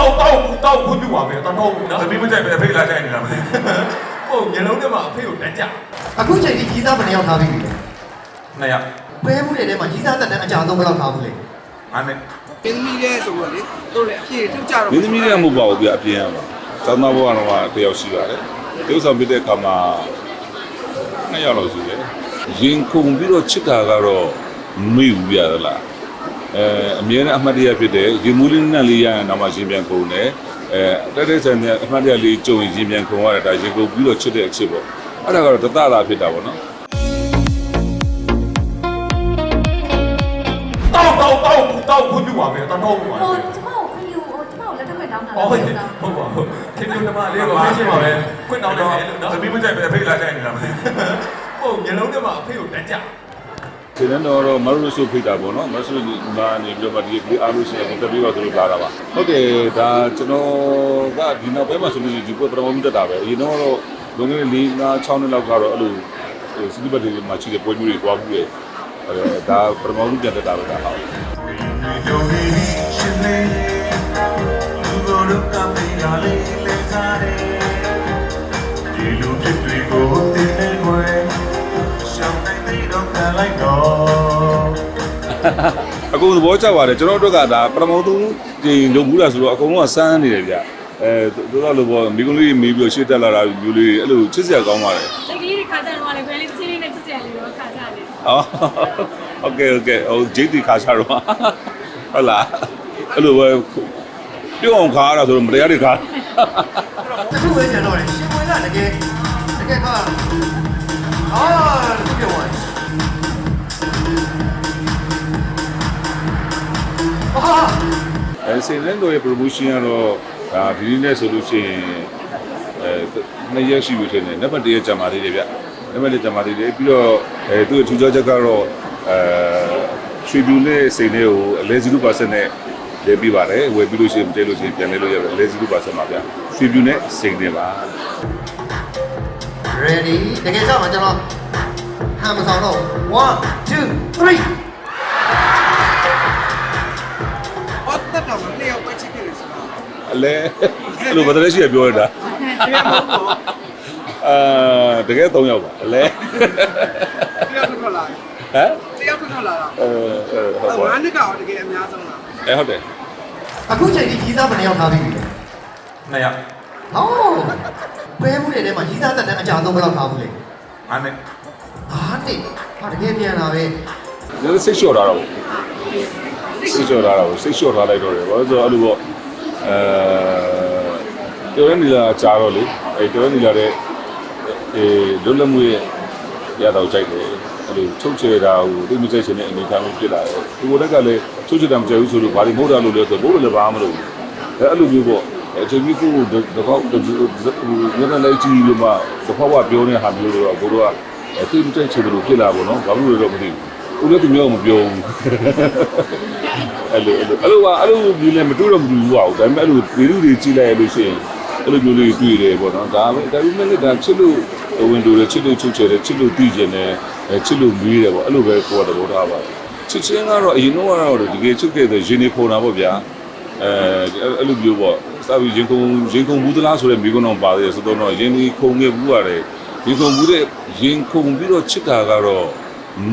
တောက်တောက်တောက်ခွင့်ပြုပါပဲတောက်တော့နော်သမီးမကြိုက်ပဲအဖေလာကြိုက်နေလားမသိဟုတ်ညလုံးထဲမှာအဖေကိုတက်ကြအခုချိန်ဒီကြီးစားဘယ်နှယောက်ထားပြီလဲနှစ်ယောက်ဘဲမှုတွေထဲမှာကြီးစားတက်တဲ့အကြဆုံးဘယ်လောက်ထားဘူးလဲငါနဲ့ပင်းသမီးတဲ့ဆိုတော့လေတို့လည်းအပြည့်ထုတ်ကြတော့မင်းသမီးတွေကမဟုတ်ပါဘူးပြအပြင်ရမှာကျောင်းသားဘဝကတော့တယောက်ရှိပါတယ်တယောက်ဆောင်ပြတဲ့အခါမှာနှစ်ယောက်လောက်ရှိတယ်ရင်ခုန်ပြီးတော့ချစ်တာကတော့မေ့ဘူးပြရလား အဲအမြဲတမ်းအမှတ်တရဖြစ်တယ်ရင်မူးလေးနဲ့လေးရရင်တော့မှရှင်ပြန်ခုန်တယ်အဲတက်တဲ့ဆန်နဲ့အမှတ်တရလေးကြုံရင်ရှင်ပြန်ခုန်ရတယ်ဒါရင်ခုန်ပြီးတော့ချစ်တဲ့အချစ်ပေါ့အဲ့ဒါကတော့တသတာဖြစ်တာပေါ့နော်တောက်တောက်တောက်တောက်ခွင့်ပြုပါပဲတောက်တော့ပါဟိုပဲကျမကိုခွင့်ပြုဟိုကျမကိုလက်ထပ်ခွင့်တောင်းတာဟုတ်ဟုတ်ဟုတ်ပါဟုတ်ခင်ဗျဓမ္မလေးကိုသိချင်ပါပဲခွင့်တောင်းတယ်လို့နော်သမီးမကြိုက်ပဲအဖေလာကြိုက်နေလားမသိဟုတ်ညလုံးထဲမှာအဖေကိုတက်ကြ ဒီနေ့တော့မရူဆိုဖိတ်တာပေါ့နော်မရူဆိုမာနေပြီးတော့ဒီဒီအားလို့ရှိရင်တက်ပြီးတော့သူတို့လာတာပါဟုတ်တယ်ဒါကျွန်တော်ကဒီနောက်ပိုင်းမှာဆိုလို့ဒီပွဲပထမဆုံးတက်တာပဲအရင်တော့လွန်ခဲ့တဲ့၄၅6နှစ်လောက်ကတော့အဲ့လိုစီးပွားရေးမှာရှိတဲ့ပွဲမျိုးတွေတွားမှုတွေအဲဒါပထမဆုံးပြန်တက်တာပဲဒါဟုတ် လိုက်တော့ အကုန်သဘောကျပါတယ်ကျွန်တော်တို့ကဒါပထမဆုံးဒီလုံဘူးလားဆိုတော့အကုန်လုံးကစမ်းနေတယ်ဗျအဲတို့တော့လို့ပေါ့မိကုန်းလေးမေးပြီးတော့ရှေ့တက်လာတာမျိုးလေးအဲ့လိုချစ်စရာကောင်းပါတယ် စိတ်ကလေးတွေခါကြတော့လည်းခွဲလေးတစ်စီးလေးနဲ့ချစ်စရာလေးတော့ခါကြတယ် အော်โอเคโอเคဟိုဂျေတီခါချတော့ဟုတ်လားအဲ့လိုပဲပြုံးအောင်ခါရတာဆိုတော့မတရားတွေခါ တခုပဲကျန်တော့တယ်ရှင်ဝင်ကတကယ်တကယ်ကအာတခုပြောပါ အာအဲစင်လန်တို့ရဲ့ promotion ကတော့ဒါဒီနေ့နဲ့ဆိုလို့ရှိရင်အဲနှစ်ရက်ရှိပြီထင်တယ်နံပါတ်1ရက်ကြာမာသေးတယ်ဗျနံပါတ်1ကြာမာသေးတယ်ပြီးတော့အဲသူ့ရဲ့ထူးခြားချက်ကတော့အဲ tribute နဲ့စိန်လေးကိုအလဲ0%နဲ့လဲပြီးပါတယ်ဝယ်ပြီးလို့ရှိရင်မတဲလို့ရှိရင်ပြန်လဲလို့ရတယ်အလဲ0%ပါဗျ tribute နဲ့စိန်လေးပါ ready တကယ်ကြောက်မှာကျွန်တော်ဟမ်မဆောင်တော့1 2 3 အလဲအဲ့လိုဘာတလဲရှိရပြောရတာတရားမဟုတ်ဘူးအာတကယ်3ယောက်ပါအလဲတရားထွက်လာဟမ်တရားထွက်လာတာအဲအဲဟုတ်ပါငါးနှစ်ကတော့တကယ်အများဆုံးလားအဲဟုတ်တယ်အခုချိန်ဒီကြီးစားဘယ်နှယောက်ထားပြီလဲနှစ်ယောက်ဟောဘဲမှုတွေထဲမှာကြီးစားတက်တဲ့အကြဆုံးဘယ်လောက်ထားဘူးလဲငါနဲ့အာနေဟာတကယ်ပြန်လာပဲဒီစိတ်လျှော့ထားတာပေါ့စိတ်လျှော့ထားတာပေါ့စိတ်လျှော့ထားလိုက်တော့တယ်ဘာလို့ဆိုတော့အဲ့လိုပေါ့ အဲတော်ရနေလာကြာတော့လေအဲတော်ရနေလာတဲ့အဲလွတ်လပ်မှုရဲ့ရတော့ကြိုက်တယ်အဲ့လိုချုပ်ချယ်တာဟိုတိတ်မကြိုက်ချင်တဲ့အနေအထားမျိုးဖြစ်လာတယ်ဒီဘက်ကလည်းချုပ်ချယ်တာမကြိုက်ဘူးဆိုလို့ဘာလို့မဟုတ်တာလို့လဲဆိုတော့ဘိုးလည်းဘာမှမလုပ်ဘူးအဲအဲ့လိုမျိုးပေါ့အချိန်ကြီးကိုတော့တော့ညနေလိုက်ကြည့်လို့မှသဘောကပြောနေတဲ့ဟာမျိုးတော့ဘိုးတို့ကအဲတိတ်မကြိုက်ချင်တယ်လို့ဖြစ်လာပေါ့နော်ဘာလို့လဲတော့မသိဘူး ဦးလည်းသူမျိုးမပြောဘူးအဲ့လိုအဲ့လိုအဲ့လိုကအဲ့လိုမျိုးလည်းမတူတော့မတူဘူးပါဘူးဒါပေမဲ့အဲ့လိုဗီဒီယိုတွေကြည့်လိုက်ရလို့ရှိရင်အဲ့လိုမျိုးလေးတွေ့တယ်ပေါ့နော်ဒါပဲဒါပေမဲ့လည်းဒါချစ်လို့ဝင်တူတယ်ချစ်လို့ချုပ်ချယ်တယ်ချစ်လို့တည်ကျင်တယ်အဲချစ်လို့မွေးတယ်ပေါ့အဲ့လိုပဲကိုယ်ကသဘောထားပါတယ်ချစ်ချင်းကတော့အရင်တော့ကတော့တကယ်ချစ်ခဲ့တဲ့ရင်နေဖုန်တာပေါ့ဗျာအဲအဲ့လိုမျိုးပေါ့စာပြီးရင်ခုန်ရင်ခုန်ဘူးသလားဆိုတဲ့မိကုန်းတော်ပါတယ်ဆိုတော့ရင်ဒီခုန်ခဲ့ဘူးရတယ်ရင်ခုန်ဘူးတဲ့ရင်ခုန်ပြီးတော့ချစ်တာကတော့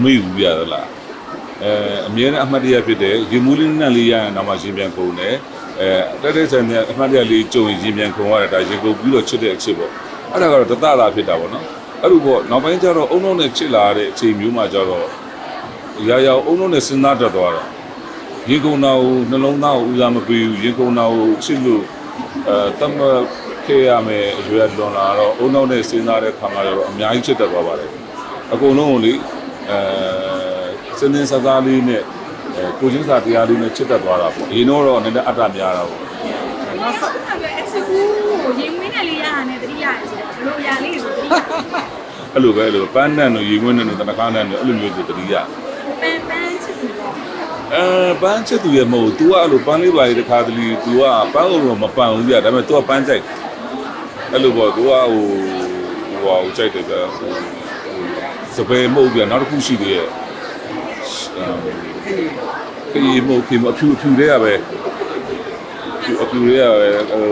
မေ့ဘူးရသလားအဲအမြဲတမ်းအမှတ်တရဖြစ်တယ်ရေမူးလေးနဲ့လေးရရင်တော့မှရှင်ပြန်ကုန်တယ်အဲတက်တဲ့ဆန်နဲ့အမှတ်တရလေးကြုံရင်ရှင်ပြန်ကုန်ရတယ်ဒါရေကုန်ပြီးတော့ချစ်တဲ့အချစ်ပေါ့အဲ့ဒါကတော့တသတာဖြစ်တာပေါ့နော်အဲ့လိုပေါ့နောက်ပိုင်းကျတော့အုံလုံးနဲ့ချစ်လာတဲ့အချိန်မျိုးမှကျတော့ရာရာအုံလုံးနဲ့စဉ်းစားတတ်သွားတာရေကုန်တာကိုနှလုံးသားကိုဦးစားမပေးဘူးရေကုန်တာကိုချစ်လို့အဲတမခေရမယ်အရွယ်လွန်လာတော့အုံလုံးနဲ့စဉ်းစားတဲ့ခါမှကျတော့အများကြီးချစ်တတ်သွားပါတယ်အကုန်လုံးကိုလေ အဲစင်းစင်းစားစားလေးနဲ့အဲကိုချင်းစာတရားလေးနဲ့ချစ်တတ်သွားတာပေါ့ဒီတော့တော့နည်းနည်းအတ္တများတာပေါ့ နောက်ဆက်တာပြအချစ်ကူကိုရင်မွေးနဲ့လေးရတာနဲ့တတိယရတယ်ဘလို့ရလေးဆိုတတိယ အဲ့လိုပဲအဲ့လိုပန်းနံ့တို့ရေငွေ့နံ့တို့တနခါနံ့တို့အဲ့လိုမျိုးတွေတတိယ ပန်းပန်းချစ်ကူပေါ့ အဲပန်းချစ်သူရဲ့မဟုတ် तू ကအဲ့လိုပန်းလေးပါလေးတစ်ခါတလေ तू ကပန်းကတော့မပန်းဘူးပြဒါပေမဲ့ तू ကပန်းကြိုက်အဲ့လိုပေါ့ तू ကဟိုဟိုဟာကိုကြိုက်တယ်ကဟို စပယ်မဟုတ်ပြနောက်တစ်ခုရှိသေးရဲ့ခေးမဟုတ်ခေးမအဖြူအဖြူတွေကပဲကျအကျူတွေကဟို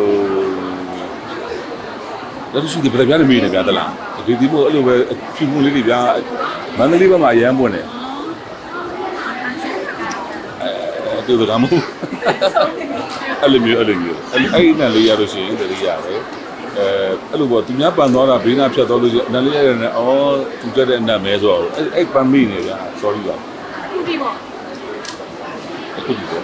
ဒါတရှိဒီပြပြနေမိနေပြတလားဒီဒီမို့အဲ့လိုပဲဖြူမှုလေးတွေဗျာမန္တလေးဘက်မှာအရမ်းပွင့်တယ်အဲတူတာမဟုတ်အဲ့လိုမျိုးအဲ့လိုမျိုးအဲ့အဲ့နဲ့လေးရလို့ရှိရင်တတိရတယ် အဲအဲ့လိုပေါ့သူများပန်သွားတာဘေးနာဖြတ်သွားလို့ရှိရင်အနလေးရတယ်နဲ့အော်သူတက်တဲ့အနတ်မဲဆိုတော့အဲ့အဲ့ပန်မိနေဗျာ sorry ပါခုဒီပေါ့အခုဒီပေါ့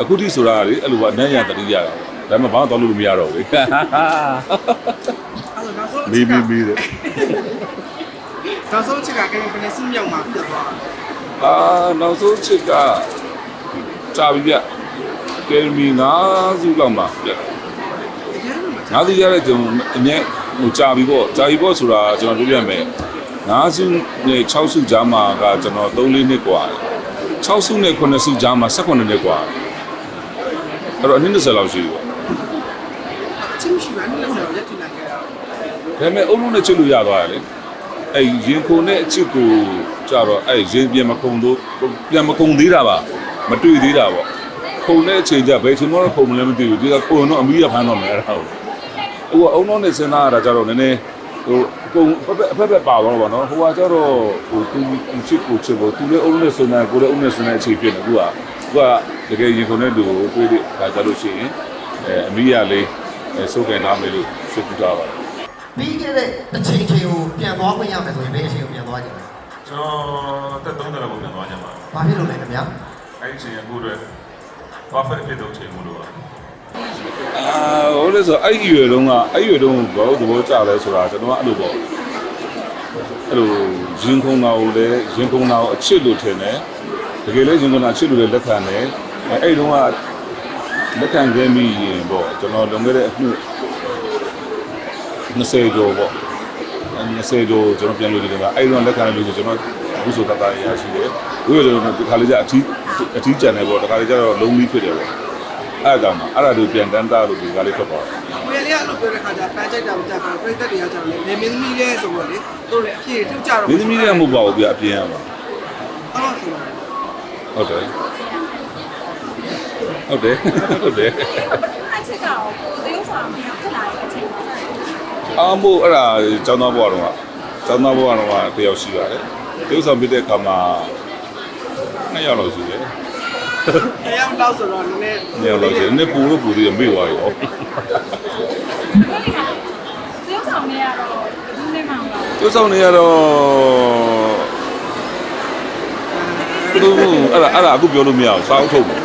အခုဒီဆိုတာလေအဲ့လိုကအနံ့ရတတိရတာဒါပေမဲ့ဘာမှတော့လို့မရတော့ဘူးလေအဲ့တော့နောက်ဆုံးမီးမီးမီးတဲ့နောက်ဆုံးချက်ကကဲဘယ်နဲ့စုမြောက်မှာပြတ်သွားအာနောက်ဆုံးချစ်ကကြာပြီဗျကယ်မီ9စုလောက်မှာပြတ ယ်တကယ်လို့မ 9စုရတဲ့ကျွန်တော်အမြဲဟိုကြာပြီပေါ့ကြာပြီပေါ့ဆိုတာကျွန်တော်ပြောပြမယ်9စုနဲ့6စုကြားမှာကကျွန်တော်3 4နှစ်กว่า6စုနဲ့9စုကြားမှာ18နှစ်กว่าအဲ့တော့အနည်း20လောက်ရှိပြီပေါ့ ချင်းရှိမှန်းလည်းဆိုတော့ရက်တင်လာခဲ့တာ ဒါပေမဲ့အုံလုံးနဲ့ချစ်လို့ရသွားတယ်လေအဲ့ရင်ခုန်နဲ့အချစ်ကိုကြတော့အဲ့ရင်ပြန်မခုန်တော့ပြန်မခုန်သေးတာပါမတွေ့သေးတာပေါ့ ခုန်တဲ့အချိန်ကျဘယ်ချိန်မှတော့ခုန်မလဲမသိဘူးဒီကခုန်တော့အမီးရဖမ်းတော့မယ်အဲ့ဒါဟုတ်ဟိုကအုံလုံးနဲ့စဉ်းစားရတာကြတော့နည်းနည်းဟိုအကုန်အဖက်ဖက်ဖက်ပါတော့ဗောနော်ဟိုကကြတော့ဟိုသူချစ်ကိုချစ်ဖို့သူလည်းအုံလုံးနဲ့စဉ်းစားကိုလည်းအုံလုံးနဲ့စဉ်းစားအချိန်ဖြစ်နေခုကခုကတကယ်ရင်ခုန်တဲ့လူကိုတွေ့တဲ့အခါကြလို့ရှိရင်အဲအမီးရလေးစိုးကန်ထားမယ်လို့စိတ်ကူးထားပါတယ်ပြီးခဲ့တဲ့အချိန်ချိန်ကိုပြန်သွားခွင့်ရမယ်ဆိုရင်ဘယ်အချိန်ကိုပြန်သွားကြလဲကျွန်တော်တက်30လောက်ပြန်သွားကြပါဘာဖြစ်လို့လဲခင်ဗျာအဲ့ဒီချိန်အခုအတွက် perfect ဖြစ်တော့ချိန်မှုလို့ပါအာဟိုလေဆိုအဲ့ဒီရွယ်တုန်းကအဲ့ဒီရွယ်တုန်းကဘောသဘောကျလဲဆိုတာကျွန်တော်ကအဲ့လိုပေါ့အဲ့လိုရင်ခုန်တာကိုလည်းရင်ခုန်တာကိုအချစ်လို့ထင်တယ်တကယ်လည်းရင်ခုန်တာအချစ်လို့လည်းလက်ခံတယ်အဲ့အဲ့တုန်းကလက်ခံခဲ့မိရင်ပေါ့ကျွန်တော်လွန်ခဲ့တဲ့အနှစ်20ကျော်ပေါ့20ကျော်ကျွန်တော်ပြန်လို့ဒီကအဲ့တုန်းလက်ခံလို့ကျွန်တော်အခုဆိုတတ်တာရရှိတယ်ဘုရားကျွန်တော်ဒီခါလေးကျအထီး အထီးကျန်တယ်ပေါ့တခါလေးကျတော့လုံးပြီးဖြစ်တယ်ပေါ့အဲ့ဒါမှအဲ့ဒါတို့ပြန်တန်းတာလို့ဒီကလေးထွက်သွားတယ်ကိုယ်လေးအဲ့လိုပြောတဲ့ခါကျပန်းကြိုက်တာမကြပါဘူးပြိတ္တတွေကကြောင့်လေနေမင်းသမီးလေးဆိုတော့လေတို့လည်းအပြည့်ထုတ်ကြတော့မင်းသမီးတွေကမဟုတ်ပါဘူးဗျအပြင်ရပါအဲ့လိုဆိုတော့ဟုတ်တယ်ဟုတ်တယ်ဟုတ်တယ်အချစ်ကတော့ကိုသေဥဆောင်ပြီးဖြစ်လာတဲ့အချိန်ပေါ့အားမို့အဲ့ဒါကျောင်းသားဘဝတော့ကကျောင်းသားဘဝတော့ကတယောက်ရှိပါတယ်တိကျဆောင်ပြတဲ့အခါမှာ နှစ်ယောက်လောက်ရှိတယ်အဲရောက်တော့ဆိုတော့နည်းနည်းနှစ်ယောက်လောက်ရှိတယ်နှစ်ပူလို့ပူသေးတယ်မေ့သွားရောသေဥဆောင်နေရတော့ဘူးနေမှာပါတိကျဆောင်နေရတော့သူအဲ့ဒါအဲ့ဒါအခုပြောလို့မရဘူးစာအုပ်ထုတ်မယ်